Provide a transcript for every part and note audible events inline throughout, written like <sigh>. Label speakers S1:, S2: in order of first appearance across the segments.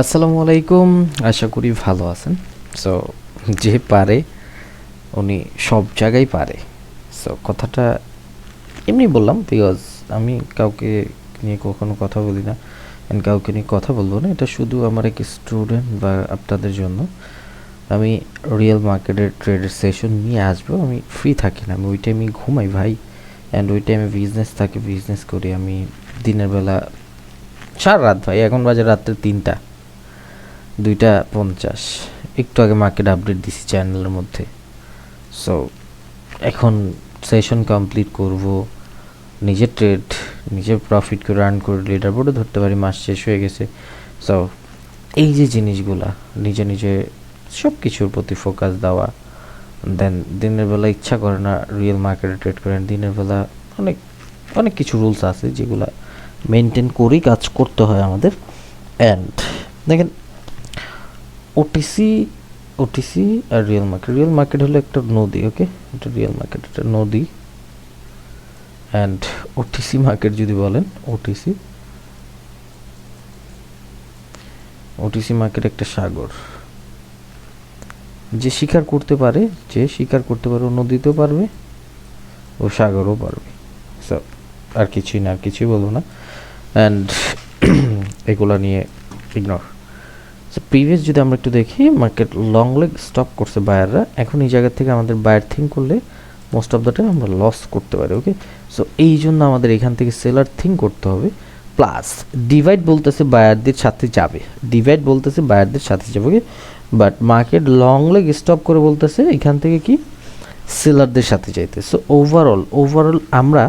S1: আসসালামু আলাইকুম, আশা করি ভালো আছেন। সো যে পারে, উনি সব জায়গায় পারে। সো কথাটা এমনি বললাম বিকজ আমি কাউকে নিয়ে কখনো কথা বলি না and কাউকে নিয়ে কথা বলব না। এটা শুধু আমার এক স্টুডেন্ট বা আপনাদের জন্য। আমি রিয়েল মার্কেটের ট্রেডের সেশন নিয়ে আসব, আমি ফ্রি থাকি না। আমি ওই টাইমে ঘুমাই ভাই অ্যান্ড ওই টাইমে বিজনেস থাকে বিজনেস করি আমি দিনের বেলা সারা রাত ভাই, এখন বাজে রাত্রে তিনটা। দুইটা পঞ্চাশ। একটু আগে মার্কেট আপডেট দিছি চ্যানেলের মধ্যে। সো এখন সেশন কমপ্লিট করব নিজের ট্রেড নিজের প্রফিট করে রান করে লিডার বোর্ডও ধরতে পারি, মাস শেষ হয়ে গেছে। সো এই যে জিনিসগুলা, নিজে নিজে সব কিছুর প্রতি ফোকাস দেওয়া দেন দিনের বেলা ইচ্ছা করে না রিয়েল মার্কেটে ট্রেড করেন দিনের বেলা অনেক অনেক কিছু রুলস আছে যেগুলা মেনটেন করেই কাজ করতে হয় আমাদের। অ্যান্ড দেখেন ওটিসি ওটিসি আর রিয়েল মার্কেট রিয়েল মার্কেট হলো একটা নদী ওকে এটা রিয়েল মার্কেট এটা নদী। অ্যান্ড ওটিসি মার্কেট যদি বলেন ওটিসি ওটিসি মার্কেট একটা সাগর। যে শিকার করতে পারে, যে শিকার করতে পারে, ও নদীতেও পারবে, ও সাগরও পারবে। আর কিছুই না, আর কিছুই বলব না। অ্যান্ড <clears throat> এগুলো নিয়ে ইগনোর প্রিভিয়াস যদি আমরা একটু দেখি মার্কেট লং লেগ স্টপ করছে বায়াররা এখন এই জায়গা থেকে আমাদের বায়ার থিঙ্ক করলে মোস্ট অফ দ্য টাইম আমরা লস করতে পারি ওকে সো এই জন্য আমাদের এখান থেকে সেলার থিঙ্ক করতে হবে প্লাস ডিভাইড বলতেছে বায়ারদের সাথে যাবে ডিভাইড বলতেছে বায়ারদের সাথে যাবে okay but market long leg stop করে বলতেছে এখান থেকে কি? সেলারদের সাথে যাইতে। সো ওভারঅল ওভারঅল আমরা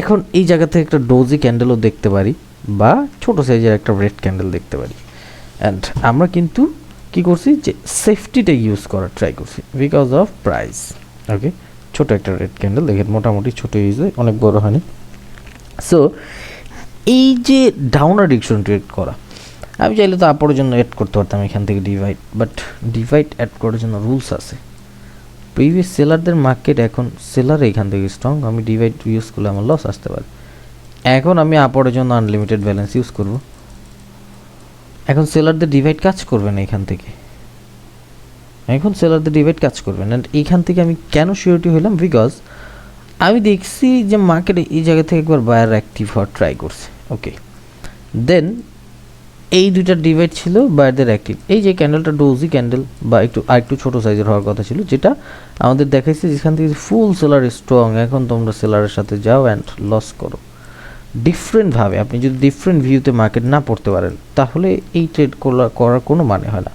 S1: এখন এই জায়গা থেকে একটা ডোজি ক্যান্ডেলও দেখতে পারি, বা ছোটো সাইজের একটা রেড ক্যান্ডেল দেখতে পারি। অ্যান্ড আমরা কিন্তু কি করছি? যে সেফটিটা ইউজ করার ট্রাই করছি। বিকজ অফ প্রাইস ওকে ছোট একটা রেড ক্যান্ডেল দেখেন, মোটামুটি ছোট ইউজে অনেক বড় হয়নি। সো এই যে ডাউন ডিকশন ট্রেড করা, আমি চাইলে তো আপরের জন্য অ্যাড করতে পারতাম এখান থেকে ডিভাইড বাট ডিভাইড অ্যাড করার জন্য রুলস আছে। প্রিভিয়াস সেলারদের মার্কেট এখন সেলার এখান থেকে স্ট্রং আমি ডিভাইড ইউজ করলে আমার লস আসতে পারে। এখন আমি আপরের জন্য আনলিমিটেড ব্যালেন্স ইউজ করব। এখন সেলারদের ডিভাইড কাজ করবে না এখান থেকে। এখন সেলারদের ডিভাইড কাজ করবে না। এখান থেকে আমি কেন শিওরিটি হলাম? বিকজ আমি দেখছি যে মার্কেটে এই জায়গা থেকে একবার বায়ার অ্যাক্টিভ হওয়ার ট্রাই করছে। ওকে দেন এই দুইটা ডিভাইড ছিল বায়ারদের অ্যাক্টিভ এই যে ক্যান্ডেলটা ডোজি ক্যান্ডেল বা একটু, আর একটু ছোটো সাইজের হওয়ার কথা ছিল, যেটা আমাদের দেখাইছে যেখান থেকে ফুল সেলার স্ট্রং এখন তোমরা সেলারের সাথে যাও অ্যান্ড লস করো। ডিফারেন্টভাবে আপনি যদি ডিফারেন্ট ভিউতে মার্কেট না পড়তে পারেন, তাহলে এই ট্রেড করার কোনো মানে হয় না।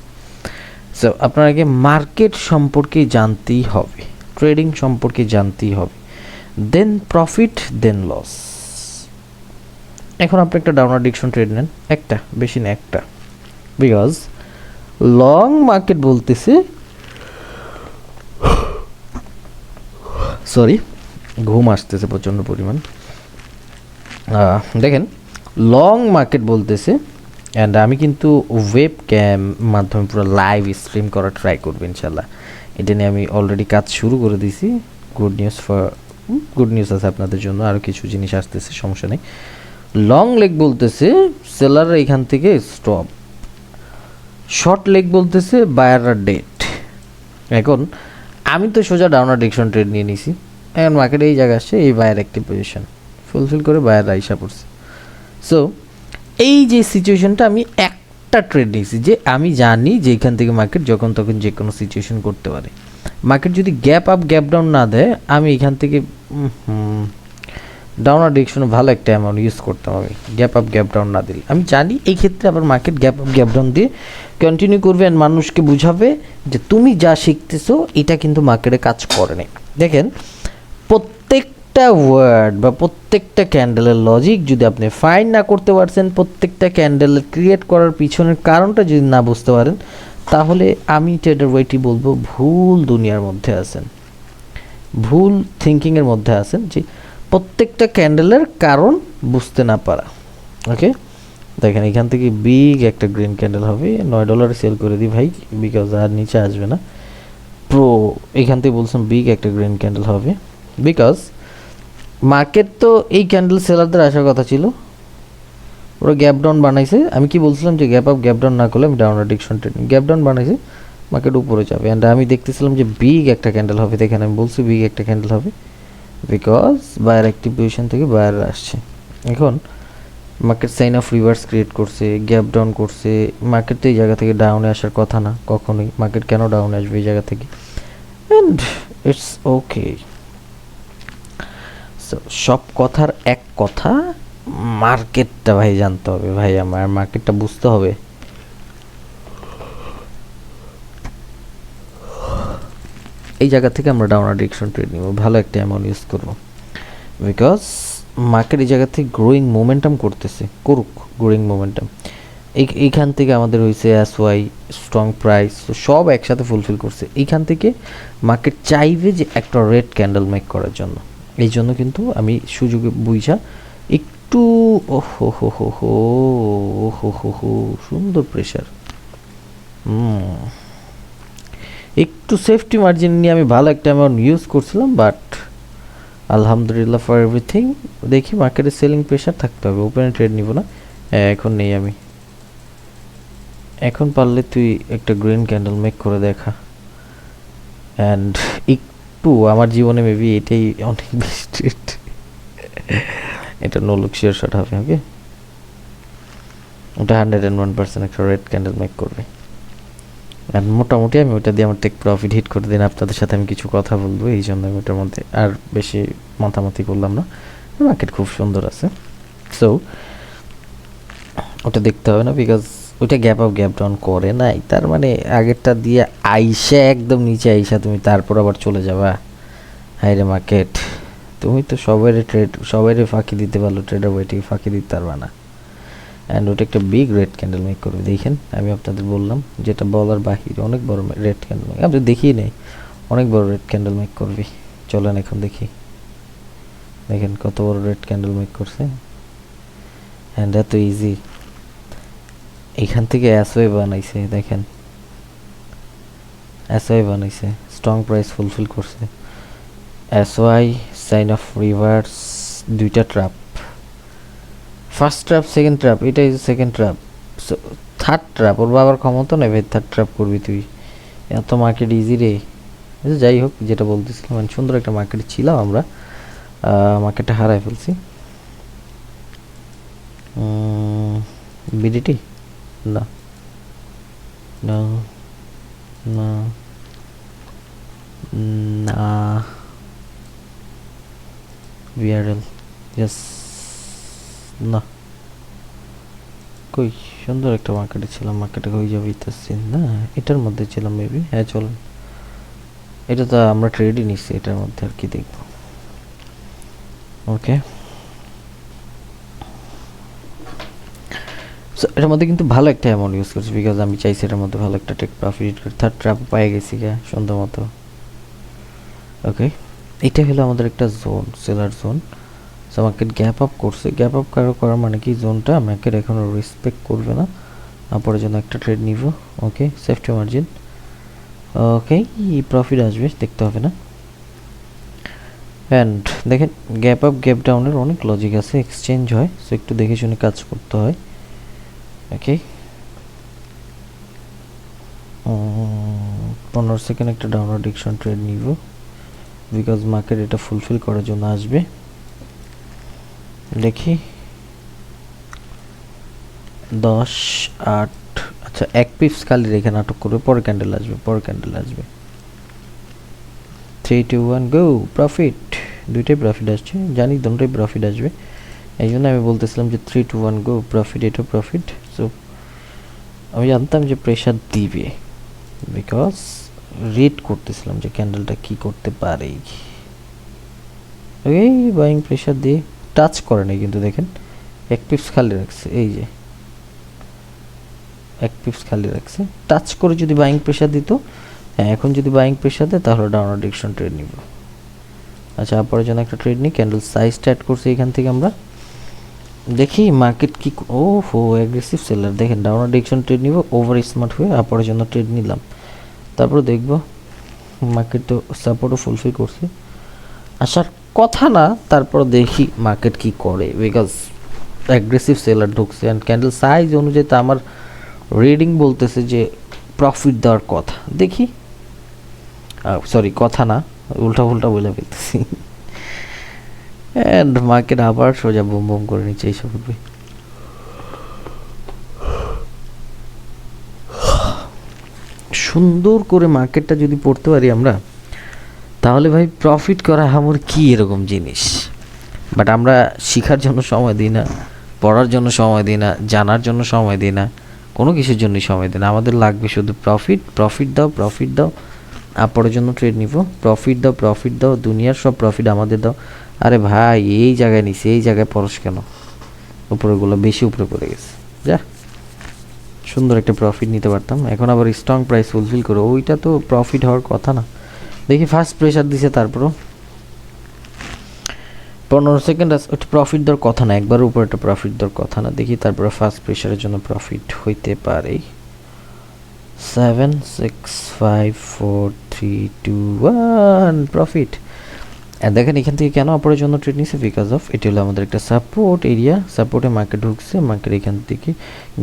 S1: সো আপনাকে মার্কেট সম্পর্কে জানতেই হবে ট্রেডিং সম্পর্কে জানতেই হবে দেন প্রফিট দেন লস এখন আপনি একটা ডাউনার ডিকশন ট্রেড নেন, একটা, বেশি না একটা। বিকজ লং মার্কেট বলতেছে সরি ঘুম আসতেছে প্রচণ্ড পরিমাণ। দেখেন লং মার্কেট বলতেছে অ্যান্ড আমি কিন্তু ওয়েব ক্যাম মাধ্যমে পুরো লাইভ স্ট্রিম করা ট্রাই করব ইনশাল্লাহ। এটা নিয়ে আমি অলরেডি কাজ শুরু করে দিয়েছি good news for good news আছে আপনাদের জন্য আরও কিছু জিনিস আসতেছে, সমস্যা নেই। লং লেগ বলতেছে সেলার এখান থেকে স্টপ শর্ট লেগ বলতেছে বায়াররা ডেট এখন, আমি তো সোজা ডাউনার ডিকশন ট্রেড নিয়ে নিছি। এখন মার্কেটে এই জায়গায় আসছে, এই বায়ার একটি পজিশন ফুলফিল করে বায়ার আইসা পড়ছে। সো এই যে সিচুয়েশনটা আমি একটা ট্রেড নিয়েছি যে আমি জানি যে এখান থেকে মার্কেট যখন তখন যে কোনো সিচুয়েশন করতে পারে। মার্কেট যদি গ্যাপ আপ গ্যাপ ডাউন না দেয়, আমি এখান থেকে ডাউনার ডিরেকশনে ভালো একটা অ্যামাউন্ট ইউজ করতাম আমি। গ্যাপ আপ গ্যাপ ডাউন না দিলে। আমি জানি এই ক্ষেত্রে আবার market gap up gap down দিয়ে কন্টিনিউ করবে অ্যান্ড মানুষকে বুঝাবে যে তুমি যা শিখতেছো, এটা কিন্তু মার্কেটে কাজ করে নাই। দেখেন প্রত্যেকটা ওয়ার্ড বা প্রত্যেকটা ক্যান্ডেলের লজিক যদি আপনি ফাইন না করতে পারছেন, প্রত্যেকটা ক্যান্ডেলের ক্রিয়েট করার পিছনের কারণটা যদি না বুঝতে পারেন, তাহলে আমি ট্রেডার ওয়েটি বলব, ভুল দুনিয়ার মধ্যে আছেন। ভুল থিঙ্কিংয়ের মধ্যে আছেন যে প্রত্যেকটা ক্যান্ডেলের কারণ বুঝতে না পারা। ওকে দেখেন, এখান থেকে বিগ একটা গ্রিন ক্যান্ডেল হবে, নয় ডলারে সেল করে দিই ভাই বিকজ আর নিচে আসবে না। প্রো এখান থেকে বলছেন বিগ একটা গ্রিন ক্যান্ডেল হবে বিকজ মার্কেট তো এই ক্যান্ডেল সেলারদের আসার কথা ছিল। ওরা গ্যাপ ডাউন বানাইছে। আমি কি বলছিলাম যে গ্যাপ আপ গ্যাপ ডাউন না করলে আমি down direction trade gap down বানাইছে মার্কেট উপরে যাবে। অ্যান্ড আমি দেখতেছিলাম যে বিগ একটা ক্যান্ডেল হবে। দেখেন, আমি বলছি বিগ একটা ক্যান্ডেল হবে। বিকজ বায়ার অ্যাক্টিভ পজিশন থেকে বায়ার আসছে। এখন market sign of reverse create করছে গ্যাপ ডাউন করছে। মার্কেট তো এই জায়গা থেকে ডাউনে আসার কথা না, কখনোই। মার্কেট কেন ডাউনে আসবে এই জায়গা থেকে? অ্যান্ড ইটস ওকে সব কথার এক কথা, মার্কেটটা ভাই জানতে হবে ভাই আমার মার্কেটটা বুঝতে হবে। এই জায়গা থেকে আমরা ডাউনার ডিরেকশন ট্রেড নিব, ভালো একটা অ্যামাউন্ট ইউজ করব। বিকজ মার্কেট এই জায়গা থেকে গ্রোয়িং মোমেন্টাম করতেছে, করুক গ্রোয়িং মোমেন্টাম এই, এইখান থেকে আমাদের হয়েছে ওয়াই স্ট্রং প্রাইস সব একসাথে ফুলফিল করছে। এইখান থেকে মার্কেট চাইবে যে একটা রেড ক্যান্ডেল মেক করার জন্য। এই জন্য কিন্তু আমি সুযোগে বুঝা একটু ও হো হো হো হো হো হো সুন্দর প্রেশার একটু সেফটি মার্জিন নিয়ে আমি ভালো একটা অ্যামাউন্ট ইউজ করছিলাম বাট আলহামদুলিল্লাহ ফর এভরিথিং দেখি মার্কেটে সেলিং প্রেশার থাকতে হবে ওপেনে ট্রেড নিব না। হ্যাঁ, এখন নেই আমি। এখন পারলে তুই একটা গ্রিন ক্যান্ডেল মেক করে দেখা। অ্যান্ড একটু, আমার জীবনে মেবি এটাই অনেক বেশি এটা নো লুক শিওর শট হবে ওকে ওটা হান্ড্রেড অ্যান্ড ওয়ান পার্সেন্ট একটা রেড ক্যান্ডেল মেক করবে। আর মোটামুটি আমি ওটা দিয়ে আমার টেক প্রফিট হিট করে দিন, আপনাদের সাথে আমি কিছু কথা বলব, এই জন্য আমি ওটার মধ্যে আর বেশি মাথামাতি করলাম না। মার্কেট খুব সুন্দর আছে। সো ওটা দেখতে হবে না বিকজ ওইটা গ্যাপ আপ গ্যাপ ডাউন করে নাই। তার মানে আগেরটা দিয়ে আইসা একদম নিচে আইসা তুমি তারপর আবার চলে যাবা। হাই রে মার্কেট, তুমি তো সবাইরে ট্রেড সবাইরে ফাঁকি দিতে পারল ট্রেডার বইটিকে ফাঁকি দিতে পারবা না। অ্যান্ড ওটা একটা বিগ রেড ক্যান্ডেল মেক করবে। দেখেন, আমি আপনাদের বললাম, যেটা বলার বাহিরে অনেক বড় রেড ক্যান্ডেল মেক আপনি দেখিয়ে নেই, অনেক বড় রেড ক্যান্ডেল মেক করবি। চলেন এখন দেখি। দেখেন কত বড় রেড ক্যান্ডেল মেক করছে। অ্যান্ড এত ইজি এখান থেকে অ্যাসওয়ে বানাইছে, দেখেন। অ্যাসওয়ে বানাইছে স্ট্রং প্রাইস ফুলফিল করছে। এসওয়াই সাইন অফ রিভার্স দুইটা trap first trap second trap এটাই সেকেন্ড ট্র্যাপ থার্ড ট্র্যাপ ওর বাবার ক্ষমতা নেই, ভাই থার্ড ট্র্যাপ করবি তুই। এত মার্কেট ইজি রে। যাই হোক, যেটা বলতেছিলাম মানে সুন্দর একটা মার্কেটে ছিলাম আমরা। মার্কেটটা হারাই ফেলছি। বিডিটি না। না। না। না। বিআরএল ইয়েস না। কই, সুন্দর একটা মার্কেটে ছিলাম। মার্কেটে হয়ে যাবে ইতাসছি না? এটার মধ্যে ছিলাম মেবি হ্যাঁ চলুন। এটা তো আমরা ট্রেডই নিচ্ছি এটার মধ্যে আর কি দেখব। ওকে সো এটার মধ্যে কিন্তু ভালো একটা অ্যামাউন্ট ইউজ করছি বিকজ আমি চাইছি এটার মধ্যে ভালো একটা টেক প্রফিট করি। থার্ড ট্র্যাপ পাই গেছি গা সুন্দর মতো। ওকে এটা হলো আমাদের একটা zone seller zone so market gap up করছে। গ্যাপ আপ কারও করার মানে কি? জোনটা মার্কেট এখনও রেসপেক্ট করবে না। পরে জন্য একটা ট্রেড নিব। Okay safety margin okay profit আসবে, দেখতে হবে না। অ্যান্ড দেখেন গ্যাপ আপ গ্যাপ ডাউনের অনেক লজিক আছে। এক্সচেঞ্জ হয়। সো একটু দেখে শুনে কাজ করতে হয়। ওকে পনেরো সেকেন্ড একটা ডাউনলোড ডিকশন ট্রেড নিব। বিকজ মার্কেট এটা ফুলফিল করার জন্য আসবে। দেখি। দশ, আট আচ্ছা এক পিপস খালি রেখে নাটক করবে, পরে ক্যান্ডেল আসবে, পরে ক্যান্ডেল আসবে। Three two one go profit দুইটাই প্রফিট আসছে। জানি, দুটোই প্রফিট আসবে। এই জন্য আমি বলতেছিলাম যে three two one go profit এটা প্রফিট আমি জানতাম যে প্রেশার দিবে। বিকজ রিড করতেছিলাম যে ক্যান্ডেলটা কি করতে পারে। এই বাইং প্রেশার দিয়ে টাচ করে নাই কিন্তু দেখেন, এক পিপস খালি রাখছে, এই যে। এক পিপস খালি রাখছে টাচ করে যদি বাইং প্রেশার দিত হ্যাঁ এখন যদি বাইং প্রেশার দেয় তাহলে ডাউন ডিরেকশন ট্রেড নিব। আচ্ছা পরের জন্য একটা ট্রেড নিই ক্যান্ডেল সাইজ স্টার্ট করছি এখান থেকে আমরা। দেখি মার্কেট কি ও হো অ্যাগ্রেসিভ সেলার দেখেন ডাউন ডিরেকশন ট্রেড নিব ওভার স্মার্ট হয়ে আপরের জন্য ট্রেড নিলাম। তারপর দেখব মার্কেট তো সাপোর্টও ফুলফিল করছে। আসার কথা না, তারপর দেখি মার্কেট কি করে। বিকজ অ্যাগ্রেসিভ সেলার ঢুকছে অ্যান্ড ক্যান্ডেল সাইজ অনুযায়ী তো আমার রিডিং বলতেছে যে প্রফিট দেওয়ার কথা। দেখি। সরি কথা না উল্টা উল্টা বলে ফেলতেছি। অ্যান্ড মার্কেট আবার সোজা বুম বুম করে নিচ্ছে এইসব উঠবে সুন্দর করে মার্কেটটা যদি পড়তে পারি আমরা, তাহলে ভাই প্রফিট করা আমার কি এরকম জিনিস? বাট আমরা শেখার জন্য সময় দিই না, পড়ার জন্য সময় দিই না, জানার জন্য সময় দিই না, কোনো কিছুর জন্যই সময় দিই না। আমাদের লাগবে শুধু প্রফিট প্রফিট দাও প্রফিট দাও আপরের জন্য ট্রেড নিব। প্রফিট দাও প্রফিট দাও, দুনিয়ার সব প্রফিট আমাদের দাও। আরে ভাই, এই জায়গায় নিছি, এই জায়গায় পরশ কেন? উপরেগুলো বেশি উপরে পড়ে গেছে। যা, সুন্দর একটা প্রফিট নিতে পারতাম। এখন আবার স্ট্রং প্রাইস ফুলফিল করে, ওইটা তো প্রফিট হওয়ার কথা না। দেখি ফার্স্ট প্রেশার দিছে তারপরও। পনেরো সেকেন্ড ওটা প্রফিট দেওয়ার কথা না একবার উপর একটা প্রফিট দেওয়ার কথা না। দেখি তারপরে ফার্স্ট প্রেশারের জন্য প্রফিট হইতে পারে। Seven six five four three two one profit দেখেন, এখান থেকে কেন অপরের জন্য ট্রেড নিছে? বিকজ অফ এটি হলো আমাদের একটা সাপোর্ট এরিয়া সাপোর্টে মার্কেট ঢুকছে মার্কেট এখান থেকে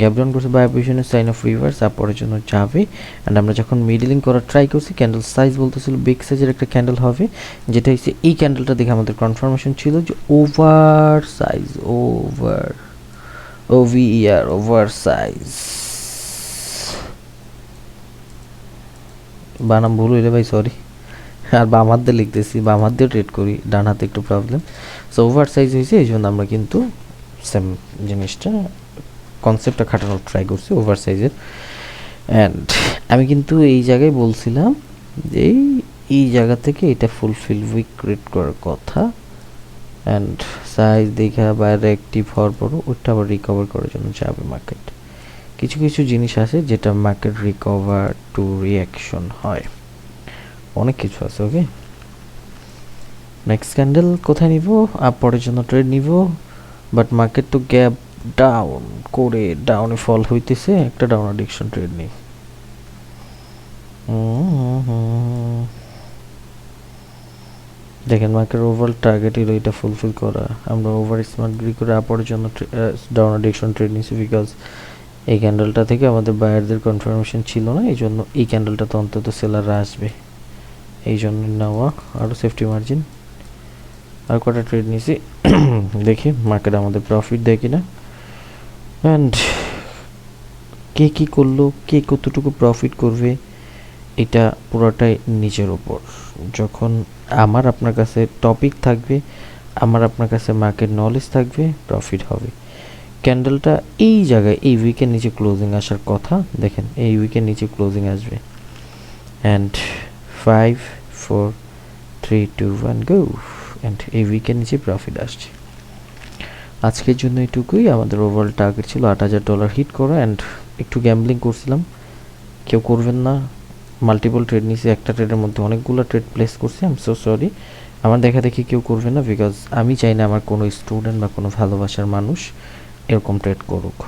S1: গ্যাপ ডাউন করছে। বাই পজিশনের সাইন অফ রিভার্স সাপোর্টের জন্য যাবে। অ্যান্ড আমরা যখন মিডলিং করার ট্রাই করছি ক্যান্ডেল সাইজ বলতেছিল বিগ সাইজের একটা ক্যান্ডেল হবে। যেটা হচ্ছে এই ক্যান্ডেলটা দেখে আমাদের কনফার্মেশন ছিল যে over size over over over size বানাম, ভুল হইলে ভাই সরি আর বাম হাত দিয়ে লিখতেছি, বাম হাত দিয়ে ট্রেড করি, ডান হাতে একটু প্রবলেম সো ওভার সাইজ হয়েছে, এই জন্য আমরা কিন্তু সেম জিনিসটা কনসেপ্টটা খাটানোর ট্রাই করছি ওভার সাইজের অ্যান্ড আমি কিন্তু এই জায়গায় বলছিলাম যে এই জায়গা থেকে এটা ফুলফিল উইক ক্রিয়েট করার কথা। অ্যান্ড সাইজ দেখা, বাইরে অ্যাক্টিভ হওয়ার পরও ওইটা আবার রিকভার করার জন্য যাবে মার্কেট কিছু কিছু জিনিস আছে যেটা মার্কেট রিকভার টু রিয়াকশন হয়। অনেক কিছু আছে ওকে নেক্সট ক্যান্ডেল কোথায় নিব? আপ পরের জন্য ট্রেড নিব। বাট মার্কেট তো গ্যাপ ডাউন করে ডাউনে ফল হইতেছে, একটা ডাউন অ্যাডিকশন ট্রেড নেই। দেখেন মার্কেট ওভারঅল টার্গেট হলো এটা ফুলফিল করা। আমরা ওভার স্মার্ট গ্রি করে আপরের জন্য ডাউন অ্যাডিকশন ট্রেড নিয়েছি বিকজ এই ক্যান্ডেলটা থেকে আমাদের বায়ারদের কনফার্মেশন ছিল না এই জন্য এই ক্যান্ডেলটা তো অন্তত সেলাররা আসবে। এই জন্য নেওয়া আরও সেফটি মার্জিন আর কটা ট্রেড নিয়েছি <coughs> দেখি মার্কেট আমাদের প্রফিট দেয় কিনা। অ্যান্ড কে কী করল, কে কতটুকু প্রফিট করবে, এটা পুরোটাই নিজের ওপর যখন আমার আপনার কাছে টপিক থাকবে, আমার আপনার কাছে মার্কেট নলেজ থাকবে প্রফিট হবে। ক্যান্ডেলটা এই জায়গায়, এই উইকের নিচে ক্লোজিং আসার কথা, দেখেন, এই উইকের নিচে ক্লোজিং আসবে। And five four three two one go and এই উইকের নিচে প্রফিট আসছে। আজকের জন্য এটুকুই। আমাদের ওভারঅল টার্গেট ছিল আট হাজার ডলার হিট করা অ্যান্ড একটু গ্যাম্বলিং করছিলাম। কেউ করবেন না। মাল্টিপল ট্রেড নিয়েছি। একটা ট্রেডের মধ্যে অনেকগুলো ট্রেড প্লেস করছি। আম সো সরি আমার দেখা দেখি কেউ করবে না বিকজ আমি চাই না আমার কোনো স্টুডেন্ট বা কোনো ভালোবাসার মানুষ এরকম ট্রেড করুক।